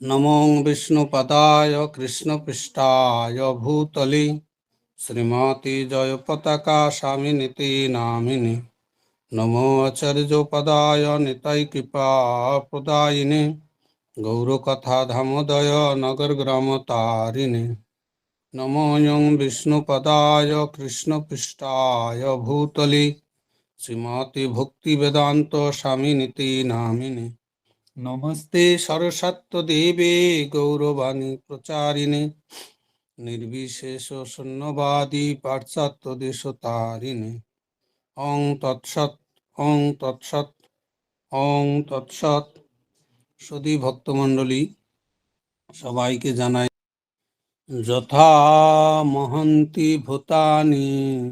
नमो विष्णुपदाय कृष्णपृष्ठाय भूतले श्रीमती जयपताका स्वामिनिति नामिनि नमो आचार्योपदाय निताय कृपा प्रदायिने गौरकथा धामोदय नगर ग्राम तारिणे नमो यं विष्णुपदाय कृष्णपृष्ठाय भूतले श्रीमती भक्तिवेदान्त स्वामिनिति नामिनि নমস্তে সরস্বত্ব দেবে গৌরবাণী প্রচারিণী। নির্বিশেষ শূন্যবাদী পাশ্চাত্য দেশ তারিণে। অং তৎসৎ অং তৎসৎ অং তৎসৎ। সদী ভক্তমণ্ডলী, সবাইকে জানাই, যথা মহন্তি ভূতানি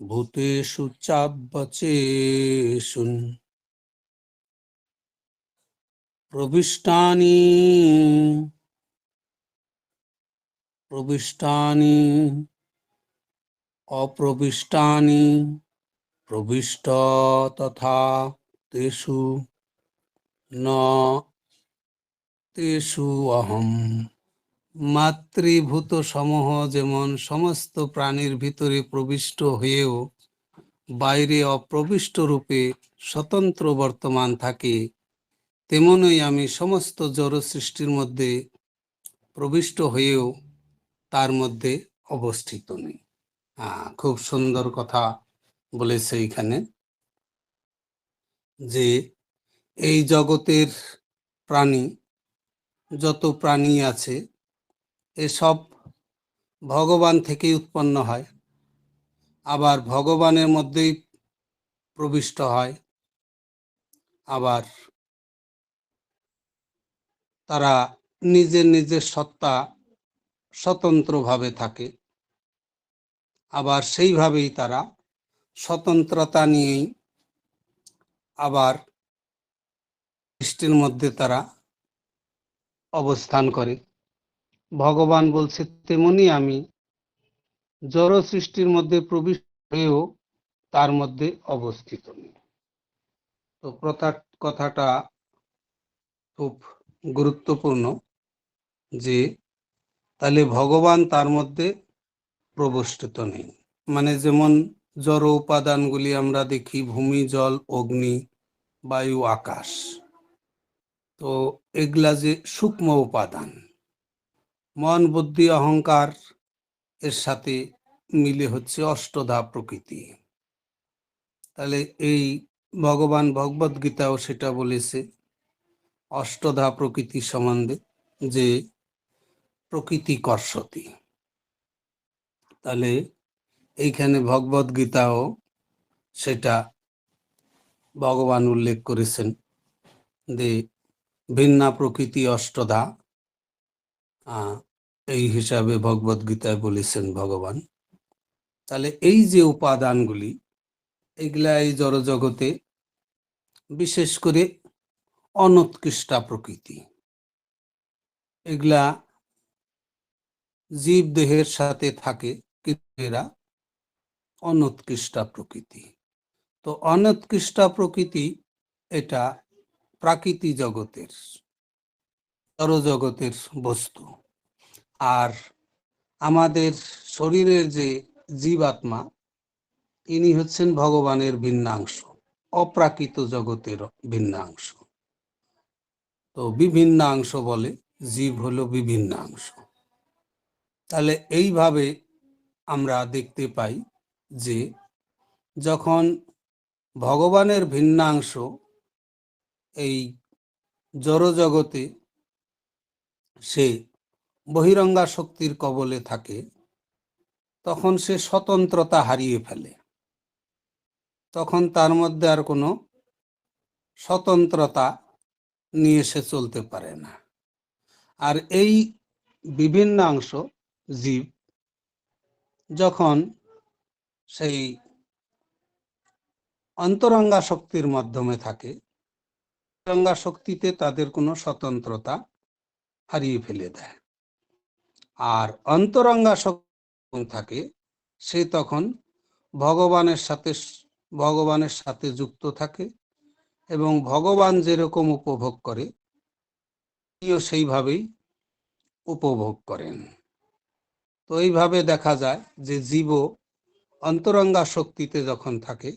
ভূতে ভূতেষু চাব্বচেষুন প্রবিষ্টানি। প্রবিষ্টানি। অপ্রবিষ্টানি। প্রবিষ্ট তথা তেষু। ন তেষু অহম। মাতৃভূত সমূহ যেমন সমস্ত প্রাণীর ভিতরে প্রবিষ্ট হয়েও বাইরে অপ্রবিষ্ট রূপে স্বতন্ত্র বর্তমান থাকে। তেমনই আমি সমস্ত জড় সৃষ্টির মধ্যে প্রবিষ্ট হয়েও তার মধ্যে অবস্থিত নেই। খুব সুন্দর কথা বলেছে এখানে যে এই জগতের প্রাণী, যত প্রাণী আছে, এসব ভগবান থেকেই উৎপন্ন হয়। আবার ভগবানের মধ্যেই প্রবিষ্ট হয়। আবার তারা নিজের নিজের সত্তা স্বতন্ত্রভাবে থাকে। আবার সেইভাবেই তারা স্বতন্ত্রতা নিয়েই আবার সৃষ্টির মধ্যে তারা অবস্থান করে। ভগবান বলছে, তেমনি আমি জড় সৃষ্টির মধ্যে প্রবিষ্ট হয়েও তার মধ্যে অবস্থিত নেই। তো কথা কথাটা খুব গুরুত্বপূর্ণ যে তাহলে ভগবান তার মধ্যে প্রবষ্টিত নেই। মানে যেমন জড় উপাদানগুলি আমরা দেখি, ভূমি, জল, অগ্নি, বায়ু, আকাশ। তো এগুলা যে সূক্ষ্ম উপাদান, মন, বুদ্ধি, অহংকার, এর সাথে মিলে হচ্ছে অষ্টধা প্রকৃতি। তাহলে এই ভগবান ভগবদ গীতাও সেটা বলেছে অষ্টধা প্রকৃতি সম্বন্ধে যে প্রকৃতি কর্ষতি। তাহলে এইখানে ভগবদ গীতাও সেটা ভগবান উল্লেখ করেছেন যে ভিন্না প্রকৃতি অষ্টধা এই হিসাবে ভগবদ গীতায় বলেছেন ভগবান। তাহলে এই যে উপাদানগুলি, এগুলা এই জড়জগতে বিশেষ করে অনুৎকৃষ্টা প্রকৃতি। এগুলা জীব দেহের সাথে থাকে এরা অনুৎকৃষ্টা প্রকৃতি। তো অনুৎকৃষ্টা প্রকৃতি এটা প্রাকৃতি জগতের জড়জগতের বস্তু। আর আমাদের শরীরের যে জীবাত্মা, ইনি হচ্ছেন ভগবানের ভিন্নাংশ, অপ্রাকৃত জগতের ভিন্নাংশ। তো বিভিন্নাংশ বলে, জীব হলো বিভিন্নাংশ। তাহলে এইভাবে আমরা দেখতে পাই যে, যখন ভগবানের ভিন্নাংশ এই জড়জগতে সে বহিরঙ্গা শক্তির কবলে থাকে, তখন সে স্বতন্ত্রতা হারিয়ে ফেলে। তখন তার মধ্যে আর কোনো স্বতন্ত্রতা নিয়ে সে চলতে পারে না। আর এই বিভিন্নাংশ জীব যখন সেই অন্তরঙ্গা শক্তির মাধ্যমে থাকে, অন্তরঙ্গা শক্তিতে তাদের কোনো স্বতন্ত্রতা হারিয়ে ফেলে দেয়। আর অন্তরঙ্গা শক্তি থাকে, সে তখন ভগবানের সাথে ভগবানের সাথে যুক্ত থাকে এবং ভগবান যেরকম উপভোগ করে, তিনিও সেইভাবেই উপভোগ করেন। তো এইভাবে দেখা যায় যে জীব অন্তরঙ্গা শক্তিতে যখন থাকে,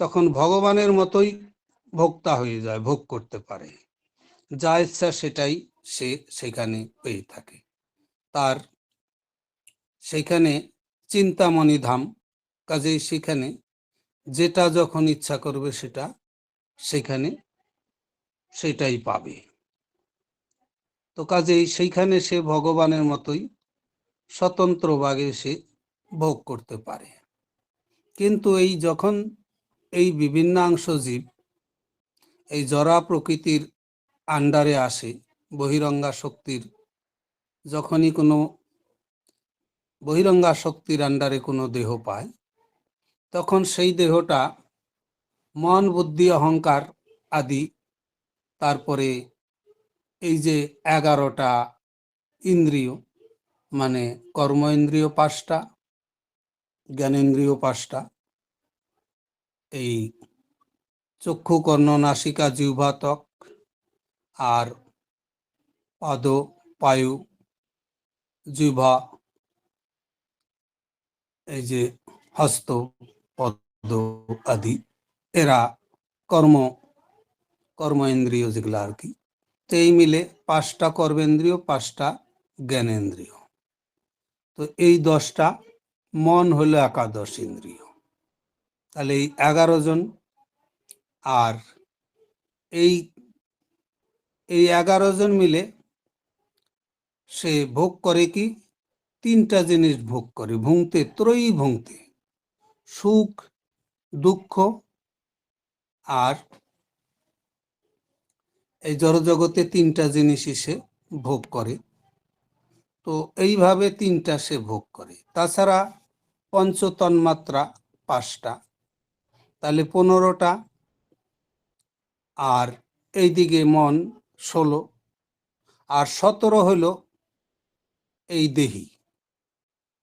তখন ভগবানের মতোই ভোক্তা হয়ে যায়, ভোগ করতে পারে। যা ইচ্ছা সেটাই সে সেখানে পেয়ে থাকে। তার সেখানে চিন্তামণি ধাম কাজেই সেখানে যেটা যখন ইচ্ছা করবে সেটা সেখানে সেটাই পাবে। তো কাজেই সেইখানে সে ভগবানের মতোই স্বতন্ত্রভাবে সে ভোগ করতে পারে। কিন্তু এই যখন এই বিভিন্নাংশ জীব এই জরা প্রকৃতির আন্ডারে আসে, বহিরঙ্গা শক্তির, যখনই কোনো বহিরঙ্গা শক্তির আন্ডারে কোনো দেহ পায়, তখন সেই দেহটা মন, বুদ্ধি, অহংকার আদি। তারপরে এই যে এগারোটা ইন্দ্রিয় মানে কর্ম ইন্দ্রিয় পাঁচটা, জ্ঞানেন্দ্রিয় পাঁচটা, এই চক্ষু, কর্ণ, নাসিকা, জিহ্বাতক আর পদ, পায়ু, জিহ্বা, এই যে হস্ত, পদ আদি। এরা কর্ম কর্ম ইন্দ্রিয় যেগুলো আর কি, তো এই মিলে পাঁচটা কর্মেন্দ্রিয়, পাঁচটা জ্ঞানেন্দ্রিয়। তো এই দশটা মন হলো একাদশ ইন্দ্রিয় তাহলে এই এগারো জন আর এই এই এগারো জন মিলে সে ভোগ করে কি? তিনটা জিনিস ভোগ করে, ভুংতে ত্রয়ী ভুংতে সুখ, দুঃখ আর এই জড়জগতে তিনটা জিনিসই সে ভোগ করে। তো এইভাবে তিনটা সে ভোগ করে। তাছাড়া পঞ্চতন্মাত্রা পাঁচটা, তাহলে পনেরোটা। আর এইদিকে মন ষোলো। আর সতেরো হলো এই দেহি।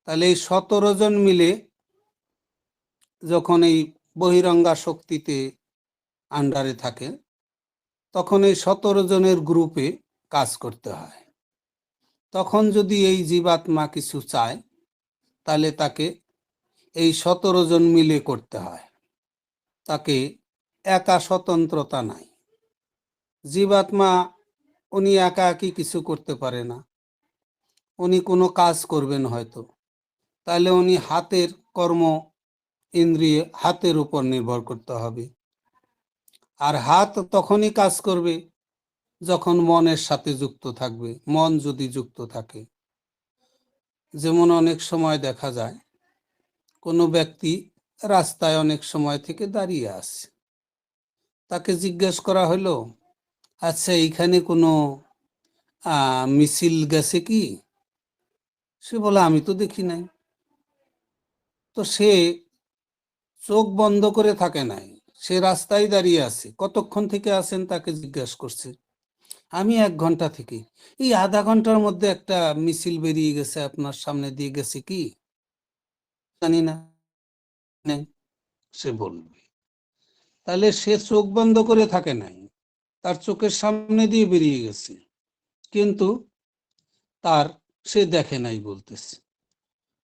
তাহলে এই সতেরো জন মিলে যখন এই বহিরঙ্গা শক্তিতে আন্ডারে থাকে, তখন এই সতেরো জনের গ্রুপে কাজ করতে হয়। তখন যদি এই জীবাত্মা কিছু চায়, তাহলে তাকে এই সতেরো জন মিলে করতে হয়। তাকে একা স্বতন্ত্রতা নাই। জীবাত্মা, উনি একা একই কিছু করতে পারে না। উনি কোনো কাজ করবেন হয়তো। তাহলে উনি হাতের কর্ম ইন্দ্রিয়, হাতের উপর নির্ভর করতে হবে। আর হাত তখনই কাজ করবে যখন মনের সাথে যুক্ত থাকবে, মন যদি যুক্ত থাকে। যেমন অনেক সময় দেখা যায়, কোনো ব্যক্তি রাস্তায় অনেক সময় থেকে দাঁড়িয়ে আছে। তাকে জিজ্ঞেস করা হলো আচ্ছা এইখানে কোনো মিছিল গেছে কি? সে বলে, আমি তো দেখি নাই। তো সে চোখ বন্ধ করে থাকে নাই। সে রাস্তায় দাঁড়িয়ে আছে। কতক্ষণ থেকে আছেন তাকে জিজ্ঞাসা করছে। আমি এক ঘণ্টা থেকে। এই আধা ঘণ্টার মধ্যে একটা মিছিল বেরিয়ে গেছে আপনার সামনে দিয়ে গেছে কি? জানি না। সে বলবে। তাহলে সে চোখ বন্ধ করে থাকে নাই। তার চোখের সামনে দিয়ে বেরিয়ে গেছে। কিন্তু তার সে দেখে নাই বলতেছে।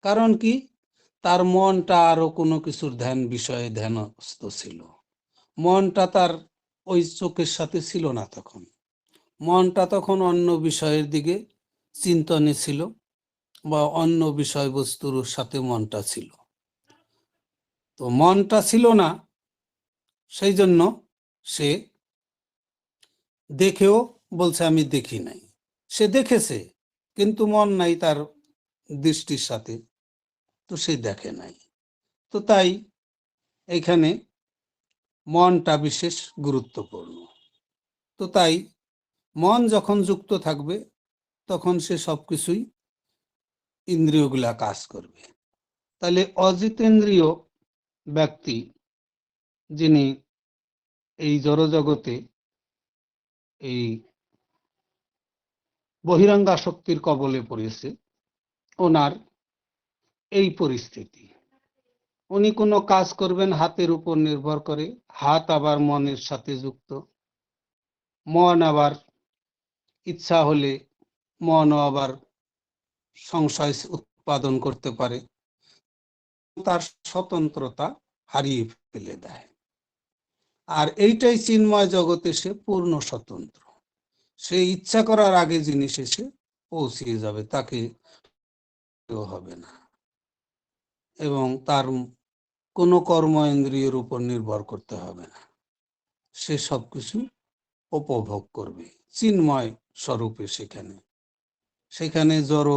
কারণ কি? তার মনটা আরও কোনো কিছুর ধ্যান বিষয়ে ধ্যানস্থ ছিল। মনটা তার ওই চোখের সাথে ছিল না তখন। মনটা তখন অন্য বিষয়ের দিকে চিন্তনে ছিল বা অন্য বিষয়বস্তুর সাথে মনটা ছিল। তো মনটা ছিল না, সেই জন্য সে দেখেও বলছে, আমি দেখি নাই। সে দেখেছে, কিন্তু মন নাই তার দৃষ্টির সাথে। তো সে দেখে নাই। তো তাই এখানে মনটা বিশেষ গুরুত্বপূর্ণ। তো তাই মন যখন যুক্ত থাকবে, তখন সে সবকিছুই ইন্দ্রিয়গুলা কাজ করবে। তাহলে অজিতেন্দ্রীয় ব্যক্তি যিনি এই জড়জগতে এই বহিরঙ্গা শক্তির কবলে পড়েছে, ওনার এই পরিস্থিতি। উনি কোনো কাজ করবেন হাতের উপর নির্ভর করে। হাত আবার মনের সাথে যুক্ত। মন আবার ইচ্ছা হলে মনও আবার সংশয় উৎপাদন করতে পারে। তার স্বতন্ত্রতা হারিয়ে ফেলে দেয়। আর এইটাই চিন্ময় জগতে সে পূর্ণ স্বতন্ত্র। সে ইচ্ছা করার আগে জিনিস এসে পৌঁছিয়ে যাবে, তাকে হবে না। এবং তার কোনো কর্ম ইন্দ্রিয়ের উপর নির্ভর করতে হবে না। সে সব কিছু উপভোগ করবে। চিন্ময় স্বরূপে সেখানে। সেখানে জড়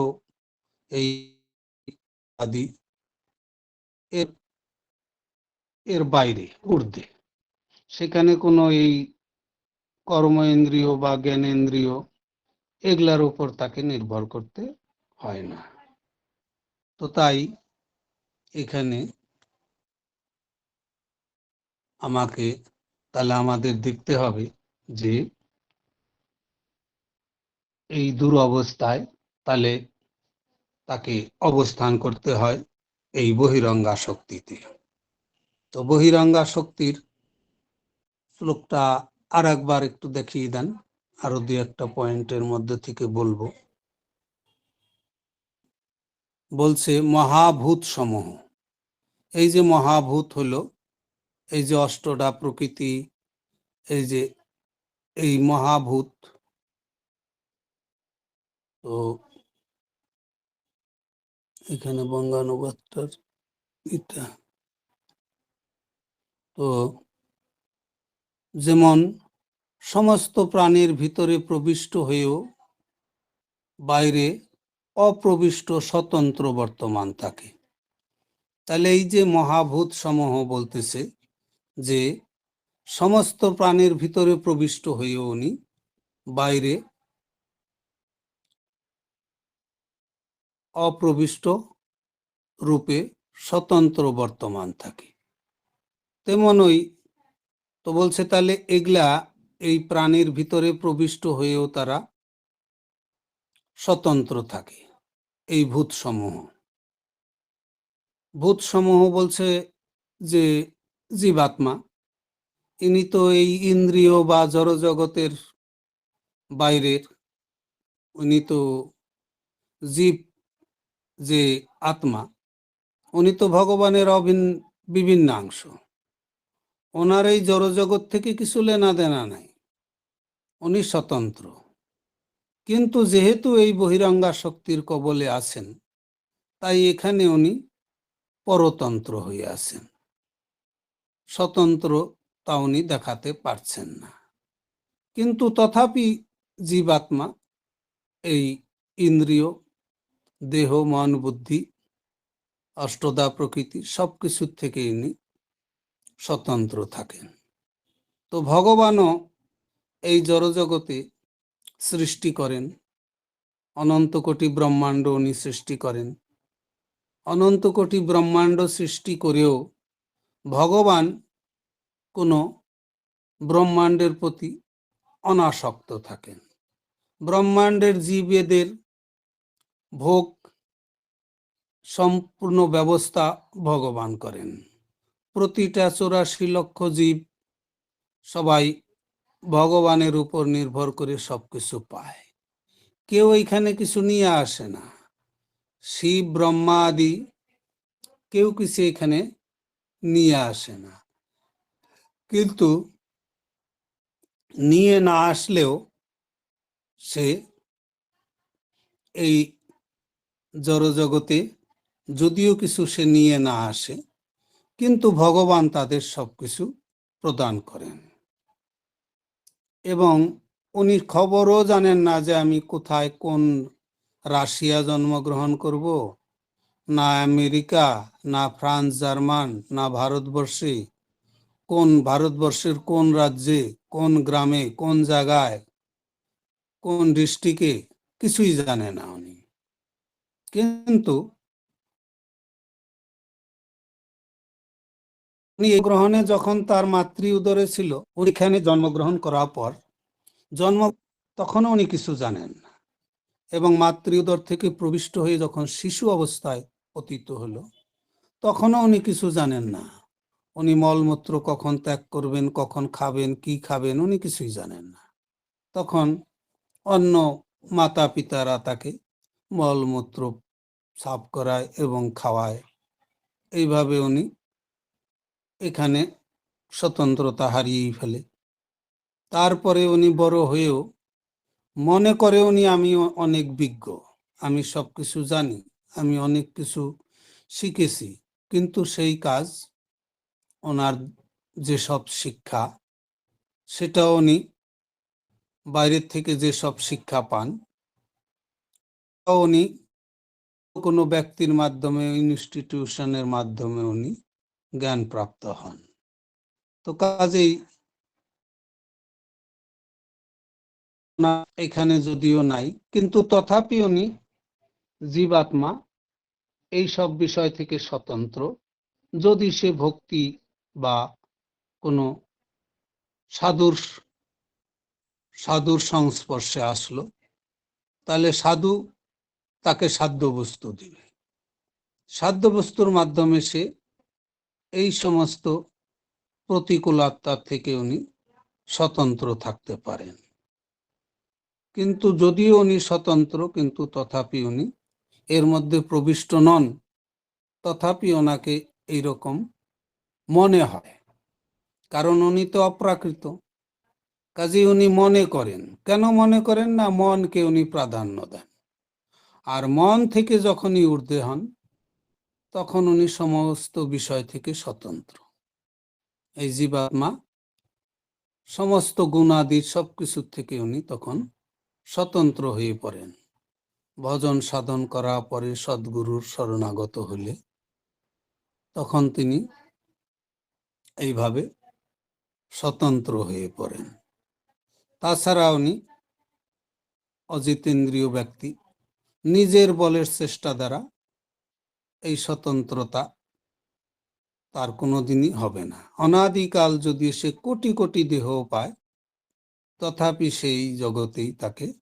এই আদি এর এর বাইরে, ঊর্ধ্বে। সেখানে কোনো এই কর্ম ইন্দ্রিয় বা জ্ঞানেন্দ্রিয় এগুলার উপর তাকে নির্ভর করতে হয় না। তো তাই এখানে আমাকে, তাহলে আমাদের দেখতে হবে যে এই দুরবস্থায় তাহলে তাকে অবস্থান করতে হয় এই বহিরঙ্গা শক্তিতে তো বহিরঙ্গা শক্তির শ্লোকটা আর একবার একটু দেখিয়ে দেন, আরও দু একটা পয়েন্টের মধ্যে থেকে বলব। বলছে মহাভূত সমূহ এই যে মহাভূত হলো এই যে অষ্টডা প্রকৃতি, এই যে, এই মহাভূত। তো এখানে বঙ্গানুবাদটার এটা তো যেমন সমস্ত প্রাণীর ভিতরে প্রবিষ্ট হয়েও বাইরে অপ্রবিষ্ট স্বতন্ত্র বর্তমান থাকে। তাহলে এই যে মহাভূত সমূহ বলতেছে যে সমস্ত প্রাণের ভিতরে প্রবিষ্ট হয়েও উনি বাইরে অপ্রবিষ্ট রূপে স্বতন্ত্র বর্তমান থাকে। তেমনই তো বলছে তাহলে এগুলা এই প্রাণীর ভিতরে প্রবিষ্ট হয়েও তারা স্বতন্ত্র থাকে এই ভূত সমূহ ভূত সমূহ বলছে যে জীবাত্মা। ইনি তো এই ইন্দ্রিয় বা জড়জগতের বাইরের। উনি তো জীব যে আত্মা। উনি তো ভগবানের অভিন, বিভিন্ন অংশ। ওনার এই জড়জগৎ থেকে কিছু লেনা দেনা নাই। উনি স্বতন্ত্র। কিন্তু যেহেতু এই বহিরঙ্গা শক্তির কবলে আছেন, তাই এখানে উনি পরতন্ত্র হয়ে আছেন। স্বতন্ত্র তা উনি দেখাতে পারছেন না। কিন্তু তথাপি জীবাত্মা, এই ইন্দ্রিয়, দেহ, মন, বুদ্ধি, অষ্টদা প্রকৃতি, সবকিছুর থেকে ইনি স্বতন্ত্র থাকেন। তো ভগবানও এই জড়জগতে সৃষ্টি করেন। অনন্ত কোটি ব্রহ্মাণ্ড উনি সৃষ্টি করেন। অনন্ত কোটি ব্রহ্মাণ্ড সৃষ্টি করেও ভগবান কোনো ব্রহ্মাণ্ডের প্রতি অনাসক্ত থাকেন। ব্রহ্মাণ্ডের জীবেদের ভোগ সম্পূর্ণ ব্যবস্থা ভগবান করেন। প্রতিটা চৌরাশি লক্ষ জীব সবাই ভগবানের উপর নির্ভর করে সব কিছু পায়। কেউ এখানে কিছু নিয়ে আসে না। শিব, ব্রহ্মা আদি কেউ কিছু এখানে নিয়ে আসে না। কিন্তু নিয়ে না আসলেও সে এই জড়জগতে যদিও কিছু সে নিয়ে না আসে, কিন্তু ভগবান তাদের সবকিছু প্রদান করেন। এবং উনি খবরও জানেন না যে আমি কোথায় কোন রাশিয়া জন্মগ্রহণ করব না আমেরিকা, না ফ্রান্স, জার্মান, না ভারতবর্ষে। কোন ভারতবর্ষের কোন রাজ্যে, কোন গ্রামে, কোন জায়গায়, কোন ডিস্ট্রিক্টে, কিছুই জানে না উনি। কিন্তু উনি গ্রহণে যখন তার মাতৃ উদরে ছিল, ওইখানে জন্মগ্রহণ করার পর, জন্ম তখনও উনি কিছু জানেন না। এবং মাতৃ উদর থেকে প্রবিষ্ট হয়ে যখন শিশু অবস্থায় পতিত হলো, তখনও উনি কিছু জানেন না। উনি মলমূত্র কখন ত্যাগ করবেন, কখন খাবেন, কি খাবেন, উনি কিছুই জানেন না। তখন অন্য মাতা পিতারা তাকে মলমূত্র সাফ করায় এবং খাওয়ায়। এইভাবে উনি এখানে স্বতন্ত্রতা হারিয়েই ফেলে। তারপরে উনি বড় হয়েও মনে করে উনি আমি অনেক বিজ্ঞ। আমি সব কিছু জানি, আমি অনেক কিছু শিখেছি, কিন্তু সেই কাজ, ওনার যেসব শিক্ষা সেটা উনি বাইরের থেকে যেসব শিক্ষা পান উনি কোনো ব্যক্তির মাধ্যমে ইনস্টিটিউশনের মাধ্যমে উনি জ্ঞান প্রাপ্ত হন। তো কাজেই না এখানে যদিও নাই, কিন্তু তথাপি উনি জীবাত্মা এই সব বিষয় থেকে স্বতন্ত্র। যদি সে ভক্তি বা কোনো সাধুর সাধুর সংস্পর্শে আসলো, তাহলে সাধু তাকে সাধ্য বস্তু দিবে। সাধ্য বস্তুর মাধ্যমে সে এই সমস্ত প্রতিকূলতার থেকে উনি স্বতন্ত্র থাকতে পারেন। কিন্তু যদিও উনি স্বতন্ত্র, কিন্তু তথাপি উনি এর মধ্যে প্রবিষ্ট নন। তথাপি ওনাকে এইরকম মনে হয়, কারণ উনি তো অপ্রাকৃত। কাজে উনি মনে করেন। কেন মনে করেন না? মনকে উনি প্রাধান্য দেন। আর মন থেকে যখনই ঊর্ধ্বে হন, তখন উনি সমস্ত বিষয় থেকে স্বতন্ত্র। এই জীবাত্মা, সমস্ত গুণাদি সব কিছুর থেকে উনি তখন স্বতন্ত্র হয়ে পড়েন। ভজন সাধন করা পরে সদ্গুরুর শরণাগত হলে তখন তিনি এইভাবে স্বতন্ত্র হয়ে পড়েন। তাছাড়া উনি অজিতেন্দ্রীয় ব্যক্তি, নিজের বলের চেষ্টা দ্বারা এই স্বতন্ত্রতা তার কোনোদিনই হবে না। অনাদিকাল যদি সে কোটি কোটি দেহ পায় তথাপি সেই জগতেই তাকে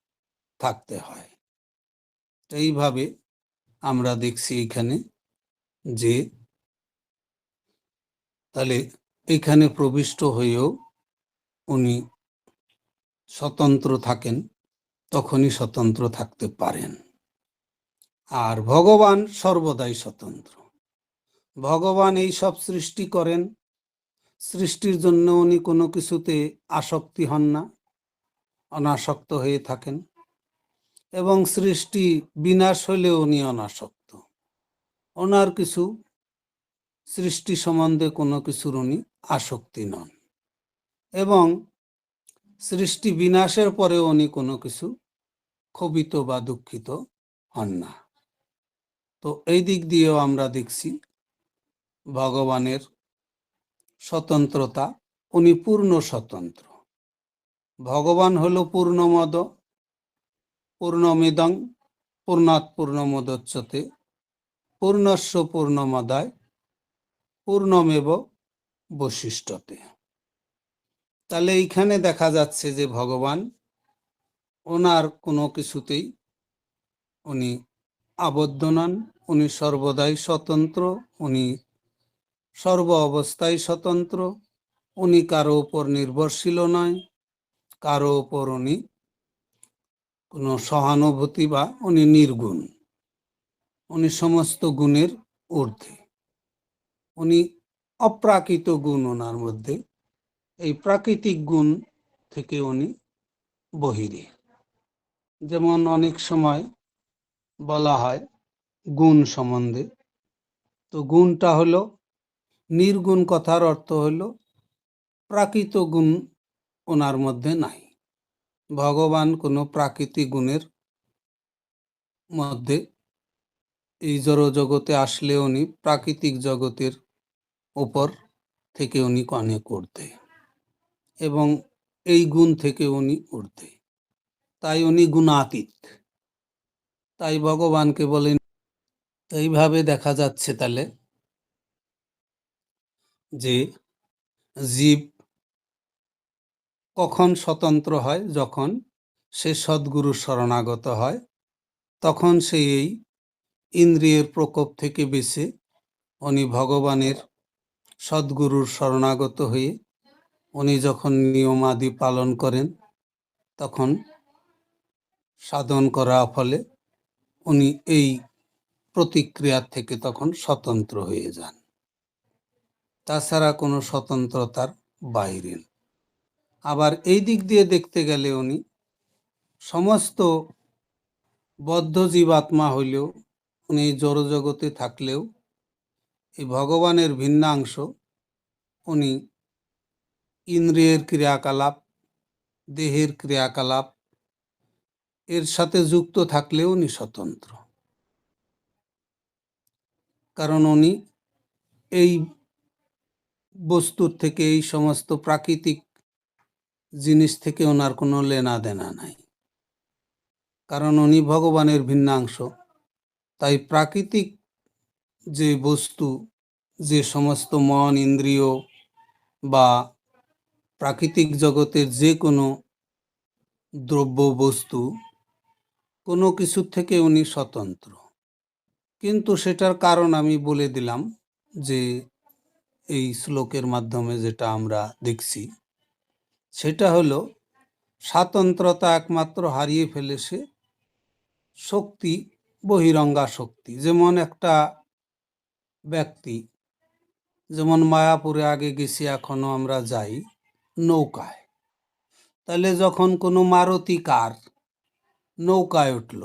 থাকতে হয়। এইভাবে আমরা দেখছি এখানে যে তাহলে এখানে প্রবিষ্ট হয়েও উনি স্বতন্ত্র থাকেন, তখনই স্বতন্ত্র থাকতে পারেন। আর ভগবান সর্বদাই স্বতন্ত্র। ভগবান এই সব সৃষ্টি করেন, সৃষ্টির জন্য উনি কোনো কিছুতে আসক্তি হন না। অনাসক্ত হয়ে থাকেন এবং সৃষ্টি বিনাশ হলে উনি অনাসক্ত। ওনার কিছু সৃষ্টি সম্বন্ধে কোনো কিছুর উনি আসক্তি নন এবং সৃষ্টি বিনাশের পরে উনি কোনো কিছু ক্ষোভিত বা দুঃখিত হন না। তো এই দিক দিয়েও আমরা দেখছি ভগবানের স্বতন্ত্রতা, উনি পূর্ণ স্বতন্ত্র। ভগবান হল পূর্ণমদ, পূর্ণমিদং, পূর্ণাৎ পূর্ণমোদচ্যতে, পূর্ণস্য পূর্ণমদায়, পূর্ণমেব বৈশিষ্ট্যতে তাহলে এইখানে দেখা যাচ্ছে যে ভগবান ওনার কোনো কিছুতেই উনি আবদ্ধ নন, উনি সর্বদাই স্বতন্ত্র, উনি সর্ব অবস্থায় স্বতন্ত্র, উনি কারও উপর নির্ভরশীল নয় কারও ওপর উনি কোনো সহানুভূতি বা উনি নির্গুণ। উনি সমস্ত গুণের ঊর্ধ্বে। উনি অপ্রাকৃত গুণ ওনার মধ্যে। এই প্রাকৃতিক গুণ থেকে উনি বহিরে। যেমন অনেক সময় বলা হয় গুণ সম্বন্ধে। তো গুণটা হলো নির্গুণ কথার অর্থ হলো প্রাকৃত গুণ ওনার মধ্যে নাই। ভগবান কোনো প্রাকৃতিক গুণের মধ্যে এই জড় জগতে আসলে উনি প্রাকৃতিক জগতের উপর থেকে উনি অনেক ঊর্ধ্বে এবং এই গুণ থেকে উনি ঊর্ধ্বে তাই উনি গুণাতীত। তাই ভগবানকে বলেন, এইভাবে দেখা যাচ্ছে তাহলে যে জীব কখন স্বতন্ত্র হয়? যখন সে সদ্গুরুর শরণাগত হয়, তখন সে এই ইন্দ্রিয়ের প্রকোপ থেকে বেঁচে উনি ভগবানের সদ্গুরুর শরণাগত হয়ে উনি যখন নিয়মাদি পালন করেন, তখন সাধন করার ফলে উনি এই প্রতিক্রিয়া থেকে তখন স্বতন্ত্র হয়ে যান। তাছাড়া কোনো স্বতন্ত্রতার বাইরে আবার এই দিক দিয়ে দেখতে গেলে উনি সমস্ত বদ্ধ জীবাত্মা হইলেও, উনি জড়জগতে থাকলেও, এই ভগবানের ভিন্নাংশ, উনি ইন্দ্রিয়ের ক্রিয়াকলাপ, দেহের ক্রিয়াকলাপ, এর সাথে যুক্ত থাকলেও উনি স্বতন্ত্র। কারণ উনি এই বস্তুর থেকে এই সমস্ত প্রাকৃতিক জিনিস থেকে ওনার কোনো লেনা দেনা নাই। কারণ উনি ভগবানের ভিন্নাংশ। তাই প্রাকৃতিক যে বস্তু, যে সমস্ত মন, ইন্দ্রিয় বা প্রাকৃতিক জগতের যে কোনো দ্রব্য, বস্তু, কোনো কিছুর থেকে উনি স্বতন্ত্র। কিন্তু সেটার কারণ আমি বলে দিলাম যে এই শ্লোকের মাধ্যমে যেটা আমরা দেখছি সেটা হলো স্বাতন্ত্রতা একমাত্র হারিয়ে ফেলে সে শক্তি, বহিরঙ্গা শক্তি। যেমন একটা ব্যক্তি যেমন মায়াপুরে আগে গেছি এখনও আমরা যাই নৌকায়। তাহলে যখন কোনো মারুতি কার নৌকায় উঠল,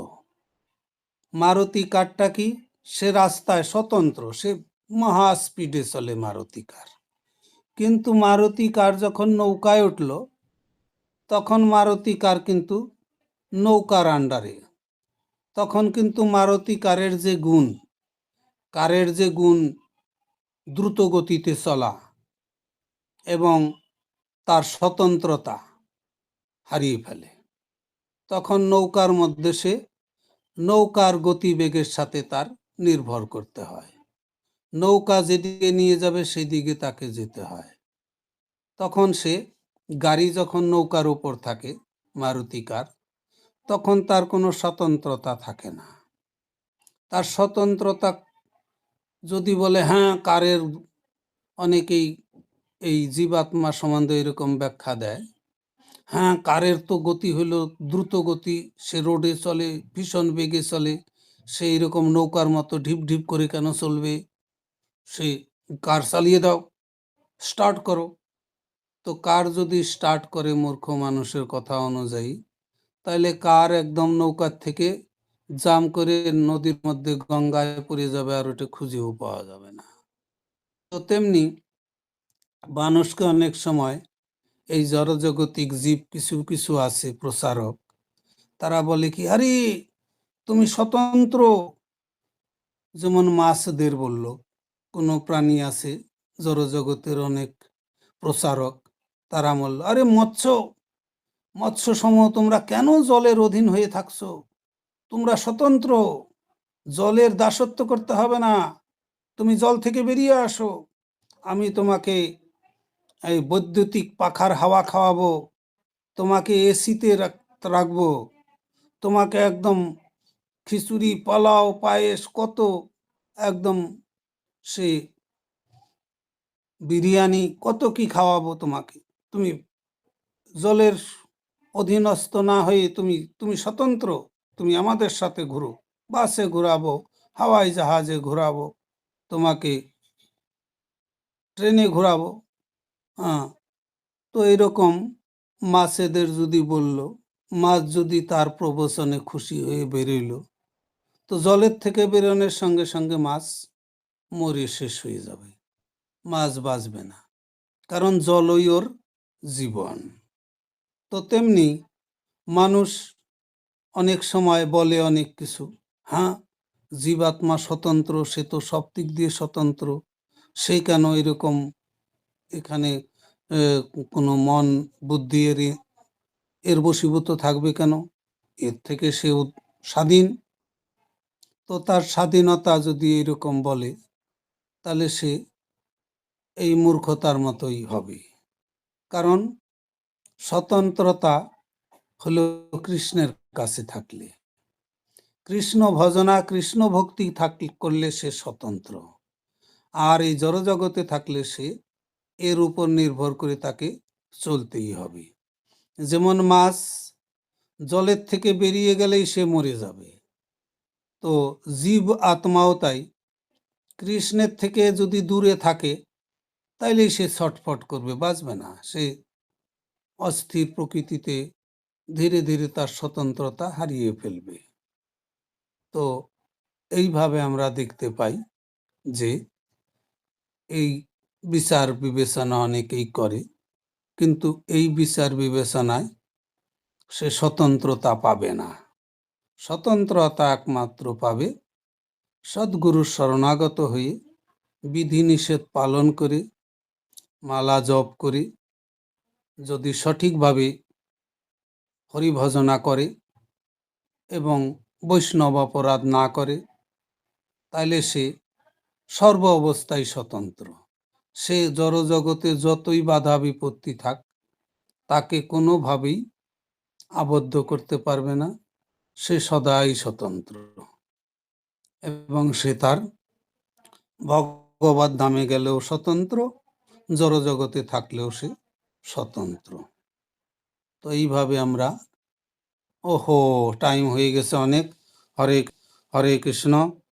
মারুতি কারটা কি? সে রাস্তায় স্বতন্ত্র, সে মহা স্পিডে চলে মারুতি কার। কিন্তু মারুতি কার যখন নৌকায় উঠল, তখন মারুতি কার কিন্তু নৌকার আন্ডারে। তখন কিন্তু মারুতি কারের যে গুণ, কারের যে গুণ দ্রুত গতিতে চলা এবং তার স্বতন্ত্রতা হারিয়ে ফেলে। তখন নৌকার মধ্যে সে নৌকার গতিবেগের সাথে তার নির্ভর করতে হয়। নৌকা যেদিকে নিয়ে যাবে সেদিকে তাকে যেতে হয়। তখন সে গাড়ি যখন নৌকার উপর থাকে, মারুতি কার, তখন তার কোনো স্বতন্ত্রতা থাকে না। তার স্বতন্ত্রতা যদি বলে হ্যাঁ কারের অনেকেই এই জীবাত্মা সম্বন্ধে এরকম ব্যাখ্যা দেয়। হ্যাঁ কারের তো গতি হলো দ্রুত গতি, সে রোডে চলে, ভীষণ বেগে চলে, সে এরকম নৌকার মতো ঢিপ ঢিপ করে কেন চলবে? সে কার চালিয়ে দাও স্টার্ট করো। তো কার যদি স্টার্ট করে মূর্খ মানুষের কথা অনুযায়ী তাহলে কার একদম নৌকার থেকে জাম করে নদীর মধ্যে গঙ্গায় পড়ে যাবে আর ওটা খুঁজেও পাওয়া যাবে না। তো তেমনি মানুষকে অনেক সময় এই জড়জগতিক জীব কিছু কিছু আছে প্রচারক তারা বলে কি, আরে, তুমি স্বতন্ত্র। যেমন মাছদের বলল কোনো প্রাণী আছে, জড়জগতের অনেক প্রচারক তারা বলল আরে মৎস্য মৎস্য সমূহ তোমরা কেন জলের অধীন হয়ে থাকছো? তোমরা স্বতন্ত্র, জলের দাসত্ব করতে হবে না। তুমি জল থেকে বেরিয়ে আসো। আমি তোমাকে এই বৈদ্যুতিক পাখার হাওয়া খাওয়াবো। তোমাকে এসিতে রাখব। তোমাকে একদম খিচুড়ি, পোলাও, পায়েস কত একদম সে বিরিয়ানি কত কি খাওয়াবো তোমাকে? তুমি জলের অধীনস্থ না হয়ে তুমি তুমি স্বতন্ত্র, তুমি আমাদের সাথে ঘুরো। বাসে ঘুরাবো, হাওয়াই জাহাজে ঘুরাবো, তোমাকে ট্রেনে ঘোরাবো। হ্যাঁ তো এরকম মাছেদের যদি বলল মাছ যদি তার প্রবচনে খুশি হয়ে বেরোইল, তো জলের থেকে বেরোনোর সঙ্গে সঙ্গে মাছ মরে শেষ হয়ে যাবে। মাছ বাঁচবে না, কারণ জলই ওর জীবন। তো তেমনি মানুষ অনেক সময় বলে অনেক কিছু হ্যাঁ জীবাত্মা স্বতন্ত্র, সে তো সব দিক দিয়ে স্বতন্ত্র, সে কেন এরকম এখানে কোনো মন বুদ্ধি এর এর বশীভূত থাকবে কেন? এর থেকে সে স্বাধীন। তো তার স্বাধীনতা যদি এরকম বলে তাহলে সে এই মূর্খতার মতোই হবে। কারণ স্বতন্ত্রতা হলো কৃষ্ণের কাছে থাকলে। কৃষ্ণ ভজনা, কৃষ্ণ ভক্তি থাকলে করলে সে স্বতন্ত্র। আর এই জড়জগতে থাকলে সে এর উপর নির্ভর করে তাকে চলতেই হবে। যেমন মাছ জলের থেকে বেরিয়ে গেলেই সে মরে যাবে। তো জীব আত্মাও তাই কৃষ্ণের থেকে যদি দূরে থাকে, তাইলেই সে ছটফট করবে, বাঁচবে না। সে অস্থির প্রকৃতিতে ধীরে ধীরে তার স্বতন্ত্রতা হারিয়ে ফেলবে। তো এইভাবে আমরা দেখতে পাই যে এই বিচার বিবেচনা অনেকেই করে, কিন্তু এই বিচার বিবেচনায় সে স্বতন্ত্রতা পাবে না। স্বতন্ত্রতা একমাত্র পাবে সদ্গুরুর শরণাগত হয়ে বিধিনিষেধ পালন করে, মালা জপ করে, যদি সঠিকভাবে হরিভজনা করে এবং বৈষ্ণব অপরাধ না করে তাহলে সে সর্ব অবস্থায় স্বতন্ত্র। সে জড়জগতে যতই বাধা বিপত্তি থাক, তাকে কোনোভাবেই আবদ্ধ করতে পারবে না, সে সদাই স্বতন্ত্র। এবং সে তার ভগবত ধামে গেলেও স্বতন্ত্র, জড়জগতে থাকলেও সে স্বতন্ত্র। তো এইভাবে আমরা, ওহো টাইম হয়ে গেছে অনেক। হরে হরে কৃষ্ণ।